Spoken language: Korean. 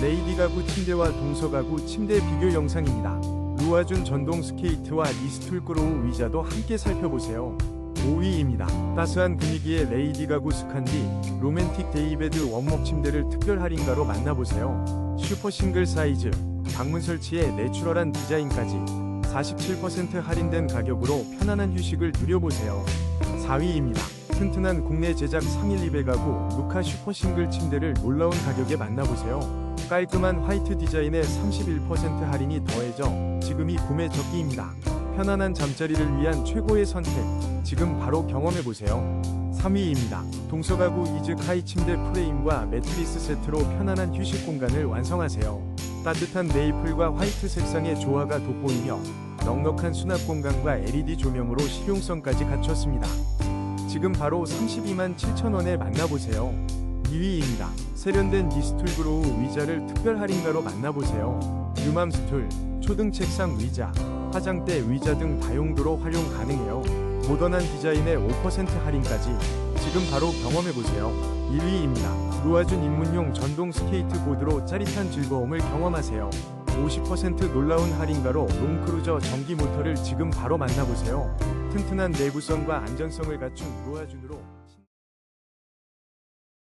레이디 가구 침대와 동서 가구 침대 비교 영상입니다. 루아준 전동 스케이트와 리스툴 크로우 의자도 함께 살펴보세요. 5위입니다. 따스한 분위기의 레이디 가구 스칸디 로맨틱 데이베드 원목 침대를 특별 할인가로 만나보세요. 슈퍼 싱글 사이즈, 방문 설치에 내추럴한 디자인까지 47% 할인된 가격으로 편안한 휴식을 누려보세요. 4위입니다. 튼튼한 국내 제작 3일 2배 가구 루카 슈퍼 싱글 침대를 놀라운 가격에 만나보세요. 깔끔한 화이트 디자인에 31% 할인이 더해져 지금이 구매 적기입니다. 편안한 잠자리를 위한 최고의 선택. 지금 바로 경험해 보세요. 3위입니다. 동서가구 이즈 카이 침대 프레임과 매트리스 세트로 편안한 휴식 공간을 완성하세요. 따뜻한 메이플과 화이트 색상의 조화가 돋보이며 넉넉한 수납 공간과 LED 조명으로 실용성까지 갖췄습니다. 지금 바로 32만 7천원에 만나보세요. 2위입니다. 세련된 리스툴 그로우 의자를 특별 할인가로 만나보세요. 유맘 스툴, 초등 책상 의자, 화장대 의자 등 다용도로 활용 가능해요. 모던한 디자인에 5% 할인까지 지금 바로 경험해보세요. 1위입니다. 루아준 입문용 전동 스케이트보드로 짜릿한 즐거움을 경험하세요. 50% 놀라운 할인가로 롱크루저 전기 모터를 지금 바로 만나보세요. 튼튼한 내구성과 안전성을 갖춘 루아준으로